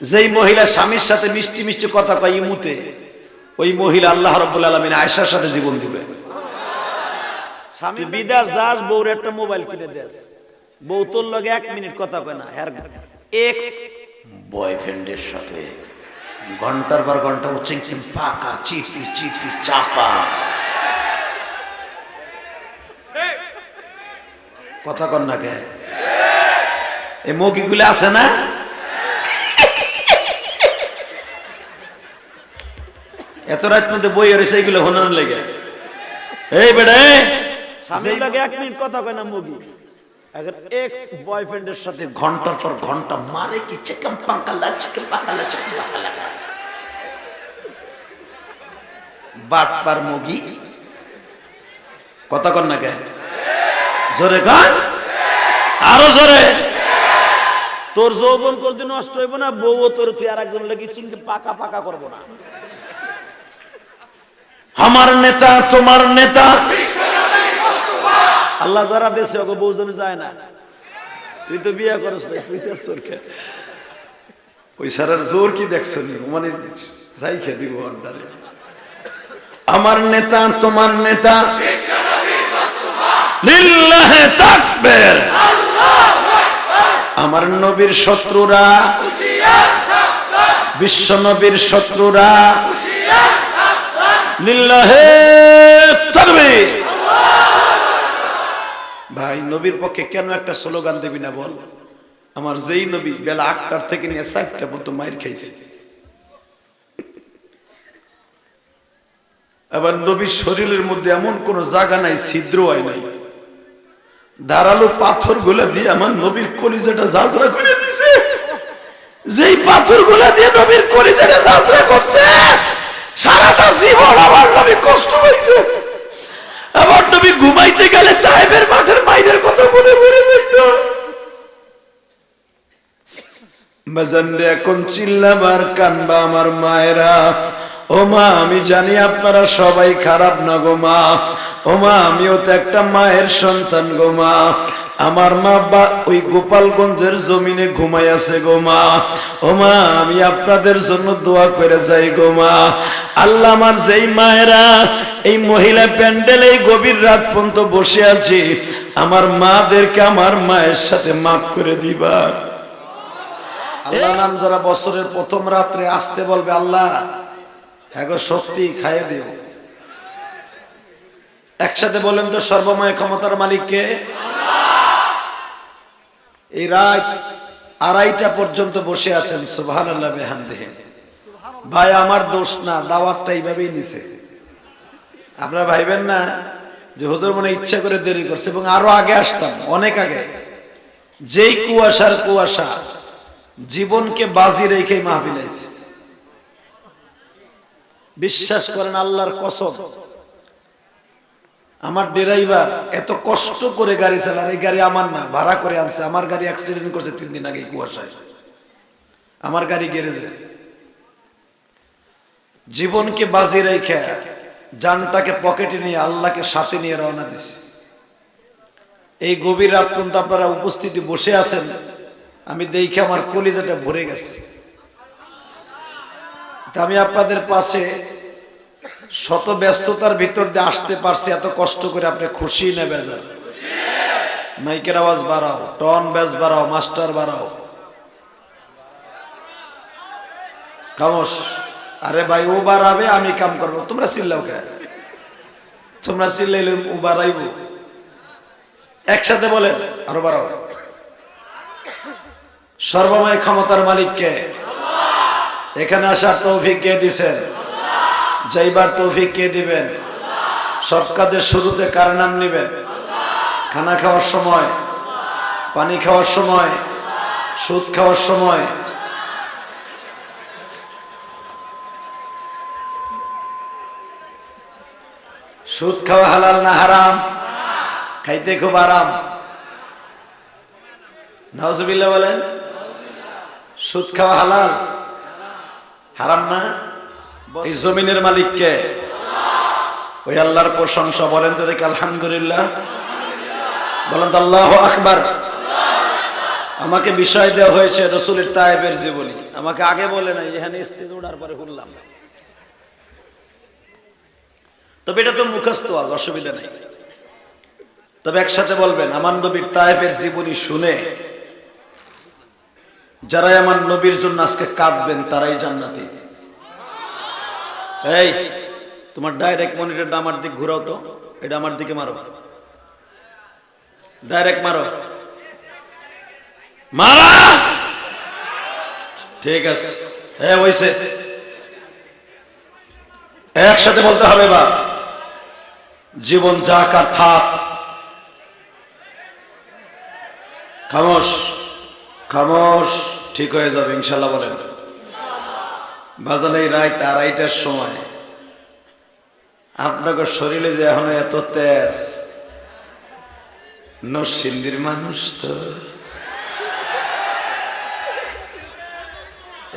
যেই মহিলা স্বামীর সাথে মিষ্টি মিষ্টি কথা কয় ইমুতে, ওই মহিলা আল্লাহ রব্বুল আলমিন আয়সার সাথে জীবন দিবে। স্বামী বিদাস যাস, বউর একটা মোবাইল কিনে দেস। বউ তোর লগে এক মিনিট কথা কয় না হ্যার এক্স বয়ফ্রেন্ডের সাথে। ঘণ্টার পর ঘণ্টা চিংচিং পাকা চিপি চিপি চাপা। কথা কর না কে? এই মৌখিগুলো আছে না? এত রাত মধ্যে বই রয়েছে এইগুলো হনানোর লেগে। এই বেড়ে স্বামীর লাগে এক মিনিট কথা কয় না মুগি বয়ফ্রেন্ডের সাথে ঘণ্টার পর ঘণ্টা মারে কি চিকেন পাঙ্কালা চিকেন পাঙ্কালা চিকেন পাঙ্কালা। বাট পার মুগি। কথা কর না কে? জোরে কর আরও জোরে। তোর যৌবন করতে নষ্ট হইব না বউ তোর তুই আর একজন লেগে চিনতে পাকা পাকা করব না। আমার নেতা, তোমার নেতা। আল্লাহ যারা দেশে ওকে বউজন যায় না। তুই তো বিয়ে করস না তুই ওই সারার জোর কি দেখছ মানে রাইখে দিব আন্ডারে আমার নেতা, তোমার নেতা। আমার নবীর শত্রুরা। বিশ্ব নবীর শত্রুরা। ভাই, নবীর পক্ষে কেন একটা স্লোগান দেবি না বল? আমার যেই নবী বেলা আটটার থেকে নিয়ে চারটা পর্যন্ত মাইর খাইছে। আবার নবীর শরীরের মধ্যে এমন কোন জায়গা নাই, ছিদ্র হয় নাই। ধারালো পাথরগুলা দিয়ে আমার নবীর কলিজাটা জাজরা করে দিছে যেই পাথরগুলা দিয়ে নবীর কলিজাটা জাজরা করছে সারাটা জীবন আমার নবী কষ্ট হয়েছে আমার নবী ঘুমাইতে গেলে মাঠের কথা মনে যাইত। এখন কানবা আমার মায়েরা। ও মা, আমি জানি আপনারা সবাই খারাপ না গো মা। ও মা, আমিও তো একটা মায়ের সন্তান গো মা। আমার মা বা ওই গোপালগঞ্জের জমিনে ঘুমাই আছে গো মা। ও মা, আমি আপনাদের জন্য দোয়া করে যাই গো মা। আল্লাহ আমার যেই মায়েরা, এই মহিলা প্যান্ডেল গভীর রাত পর্যন্ত বসে আছে, আমার মাদেরকে আমার মায়ের সাথে মাফ করে দিবা। আল্লাহ নাম যারা বছরের প্রথম রাত্রে আসতে বলবে, আল্লাহ এখন শক্তি খাইয়ে দিও। একসাথে বলেন তো সর্বময় ক্ষমতার মালিককে। এই রাত আড়াইটা পর্যন্ত বসে আছেন সুবহান আল্লাহ বেহামদেহ। ভাই, আমার দোষ না, দাওয়াতটা এইভাবেই নিছে। আপনারা ভাইবেন না যে হুজুর মনে ইচ্ছা করে দেরি করছে এবং আরও আগে আসতাম, অনেক আগে। যেই কুয়াশার কুয়াশা, জীবনকে বাজি রেখে মাহফিল আইছে। বিশ্বাস করেন আল্লাহর কসম আমার ড্রাইভার এত কষ্ট করে গাড়ি চালার এই গাড়ি আমার না, ভাড়া করে আনছে। আমার গাড়ি অ্যাক্সিডেন্ট করছে তিন দিন আগে কুয়াশায়। আমার গাড়ি গ্যারেজে জীবনকে বাজি রেখে জানটাকে পকেটে নিয়ে আল্লাহকে সাথে নিয়ে রওনা দিছে। এই গভীর রাত পর্যন্ত আপনারা উপস্থিতি বসে আছেন, আমি দেখে আমার কলিজাটা ভরে গেছে। তা আমি আপনাদের পাশে শত ব্যস্ততার ভিতর দিয়ে আসতে পারছি, এত কষ্ট করে আপনি খুশি না বেজার? মাইকের আওয়াজ বাড়াও, টন ব্যাস বাড়াও, মাস্টার বাড়াও। খামোশ। আরে ভাই ও বাড়াবে আমি কাম করব। তোমরা চিল্লাও কে? তোমরা চিল্লাইলে ও বাড়াইব একসাথে বলেন, আরও বাড়াও। সর্বময় ক্ষমতার মালিককে। এখানে আসার তৌফিক কে দিছেন? যাইবার তৌফিক কে দিবেন? সব কাজের শুরুতে কার নাম নিবেন? খানা খাওয়ার সময়, পানি খাওয়ার সময়, সুদ খাওয়ার সময়। সুদ খাওয়া হালাল না হারাম? খাইতে খুব আরাম। নজবিল্লা বলেন, সুদ খাওয়া হালাল? হারাম না? এই জমিনের মালিককে। ওই আল্লাহর প্রশংসা বলেন তো দেখে, আলহামদুলিল্লাহ। বলেন তো আল্লাহ আকবার। আমাকে বিষয় দেওয়া হয়েছে রসুলের তায়েবের জীবনী। আমাকে আগে বলে নাই, এখানে স্টেজ ওঠার পরে শুনলাম তবে এটা তো মুখস্থ আজ অসুবিধা নেই। তবে একসাথে বলবেন, আমার নবীর তায়েবের জীবনী শুনে যারাই আমার নবীর জন্য আজকে কাঁদবেন, তারাই জান্নাতি। এই, তোমার ডাইরেক্ট মনিটরটা আমার দিক ঘুরাও তো, এটা আমার দিকে মারো। ডাইরেক্ট মারো। মারা! ঠিক আছে। হ্যাঁ ওইসে একসাথে বলতে হবে বা জীবন যাক আর থাক। খামোশ। খামোশ। ঠিক হয়ে যাবে, ইনশাল্লাহ বলেন। বাজান এই রাত আড়াইটার সময়। আপনাকে শরীরে যে এখনও এত তেজ নরসিন্দির মানুষ তো।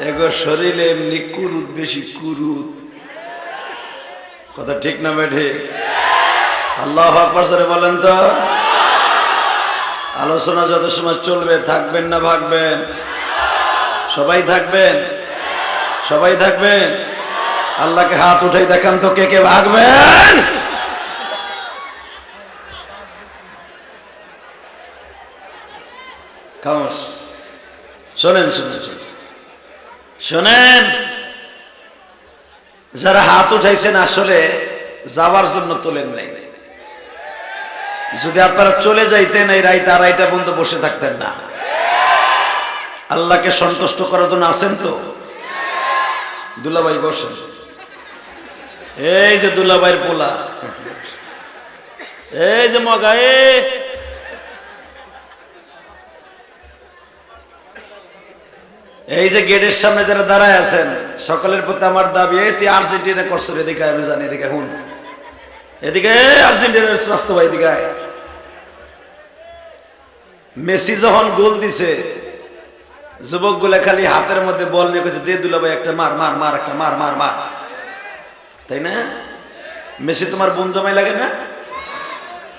এগো শরীরে এমনি কুরুত, বেশি কুরুত। কথা ঠিক না বেঠে? আল্লাহ আকবর বলেন তো। আলোচনা যত সময় চলবে, থাকবেন না, ভাগবেন। সবাই থাকবেন? সবাই থাকবেন আল্লাহকে হাত উঠাই দেখান তো কে কে ভাগবেন। শোনেন শোনেন শোনেন। যারা হাত উঠাইছেন আসলে যাওয়ার জন্য তোলেন নাই। যদি আপনারা চলে যাইতেন এই রাইত আড়াইটা পর্যন্ত বসে থাকতেন না। আল্লাহকে সন্তুষ্ট করার জন্য আছেন তো? দুলাভাই বসেন। এই যে দুলাভাইয়ের পোলা। এই যে মগা, এ। এই যে গেটের সামনে যারা দাঁড়ায় আছেন, সকলের প্রতি আমার দাবি, এই তুই আর্জেন্টিনা করছ এদিকে আমি জানি, এদিকে হুন। এদিকে আর্জেন্টিনার স্বাস্থ্য ভাই এদিকে। মেসি যখন গোল দিছে যুবকগুলা খালি হাতের মধ্যে বল নিয়ে কইছে, দে দুলা ভাই, একটা মার মার মার, একটা মার মার মার। তাই না? মেসি তোমার বোন জামাই লাগে না?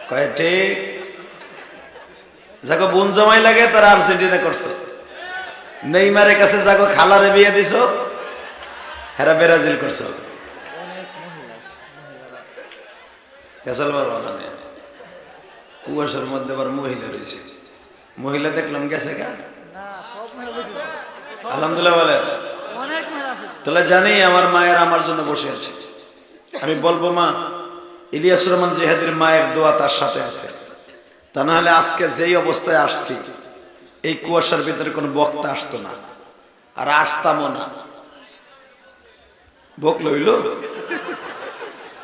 কয়ে, ঠিক। যাকে বোন জামাই লাগে, তারা আর্জেন্টিনা করছে। নেইমারের কাছে যাকে খালারে বিয়ে দিছ, হেরা ব্রাজিল করছে। কুয়াশার মধ্যে আবার মহিলা রয়েছে। মহিলা দেখলাম গেছে গা। আলহামদুলিল্লাহ বলে। তাহলে জানি আমার মায়ের আমার জন্য বসে আছে। আমি বলব মা ইলিয়াস রহমান জেহাদির মায়ের দোয়া তার সাথে আছে। তা না হলে আজকে যেই অবস্থায় আসছি এই কুয়াশার ভিতরে কোনো বক্তা আসতো না। আর আসতামও না। বক লইল?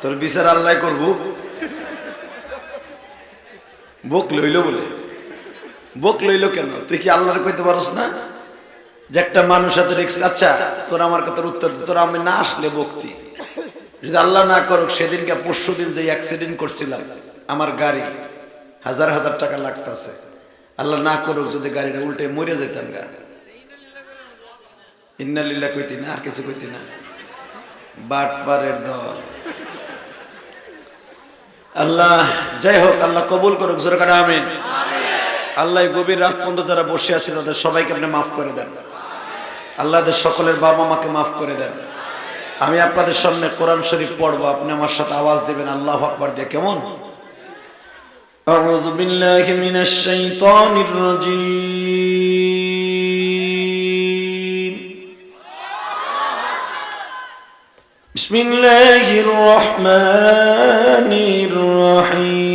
তোর বিচার আল্লাহ করব? বক লইল বলে। বক লইল কেন? তুই কি আল্লাহর কইতে পারস না? যে একটা মানুষ হাতে রিক্স আচ্ছা তোর আমার কথার উত্তর তোর আমি না আসলে বক্তি। যদি আল্লাহ না করুক, সেদিনকে পরশু দিন যে অ্যাক্সিডেন্ট করছিলাম, আমার গাড়ি, হাজার হাজার টাকা লাগতেছে। আল্লাহ না করুক, যদি গাড়িটা উল্টে মরে যেতাম গা। ইন্নালিল্লা কইতি না, আর কিছু কইতি না। বাটপারের দল আল্লাহ, যাই হোক, আল্লাহ কবুল করুক, জোরে কাটা আমিন। আল্লাহ গভীর রাত পর্যন্ত যারা বসে আছে, তাদের সবাইকে আপনি মাফ করে দেন। আল্লাহদের সকলের বাবা মাকে মাফ করে দেন আমি আপনাদের সামনে কোরআন শরীফ পড়বো আপনি আমার সাথে আওয়াজ দেবেন আল্লাহ আকবার দিয়ে কেমন أعوذ بالله من الشيطان الرجيم بسم الله الرحمن الرحيم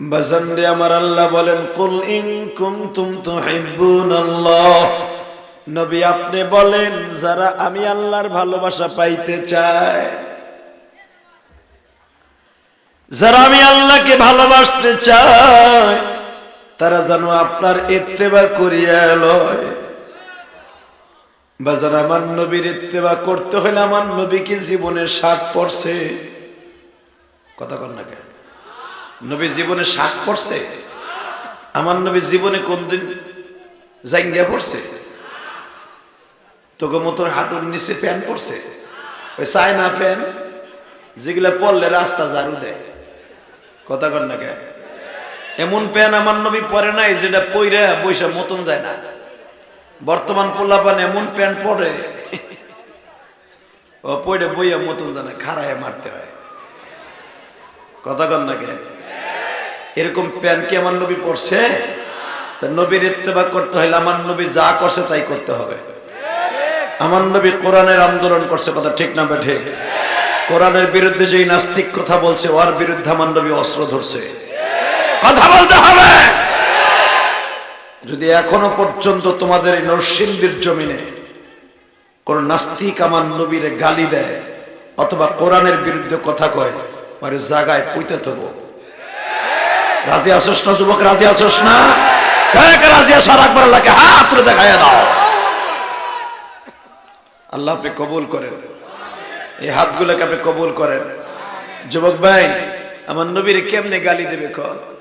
বাজানরে আমার আল্লাহ বলেন, কুল আল্লাহ। নবী আপনি বলেন, যারা আমি আল্লাহর ভালোবাসা পাইতে যারা আমি আল্লাহকে ভালোবাসতে চাই তারা যেন আপনার ইত্তেবা করিয়া লয়। বা যারা আমার নবীর ইত্তেবা করতে হলে আমার নবীকে জীবনের পড়ছে। কথা কর না কেন? নবী জীবনে শাক পড়ছে? আমার নবী জীবনে কোনদিন জাঙ্গিয়া পড়ছে? তোকে মতন হাঁটুর নিচে প্যান পড়ছে? ওই চায়না প্যান, যেগুলা পড়লে রাস্তা ঝাড়ু দেয়। কথা কর না কেন? এমন প্যান আমার নবী পরে নাই যেটা পইরা বৈশা মতন যায় না। বর্তমান পোলাপান এমন প্যান্ট পরে ও পইরে বইয়া মতন যায় না খাড়ায় মারতে হয়। কথা কর না কেন? এরকম প্যান কি আমার নবী পড়ছে? নবীর ইত্তেবা করতে হলে আমার নবী যা করছে তাই করতে হবে। আমার নবী কোরআনের আন্দোলন করছে, কথা ঠিক না বেঠে? কোরআনের বিরুদ্ধে যেই নাস্তিক কথা বলছে, ওর বিরুদ্ধে আমার নবী অস্ত্র ধরছে। কথা বলতে হবে! যদি এখনও পর্যন্ত তোমাদের নরসিংদীর জমিনে কোন নাস্তিক আমার নবীরে গালি দেয়, অথবা কোরআনের বিরুদ্ধে কথা কয় মানে জায়গায় পুঁতে থব। রাজি আসোস না, যুবক, রাজি আসোস না? রাজি আসার আর একবার আল্লাহকে হাত দেখায় দাও। আল্লাহ আপনি কবুল করেন। এই হাতগুলোকে আপনি কবুল করেন। যুবক ভাই, আমার নবীর কেমনে গালি দেবে ক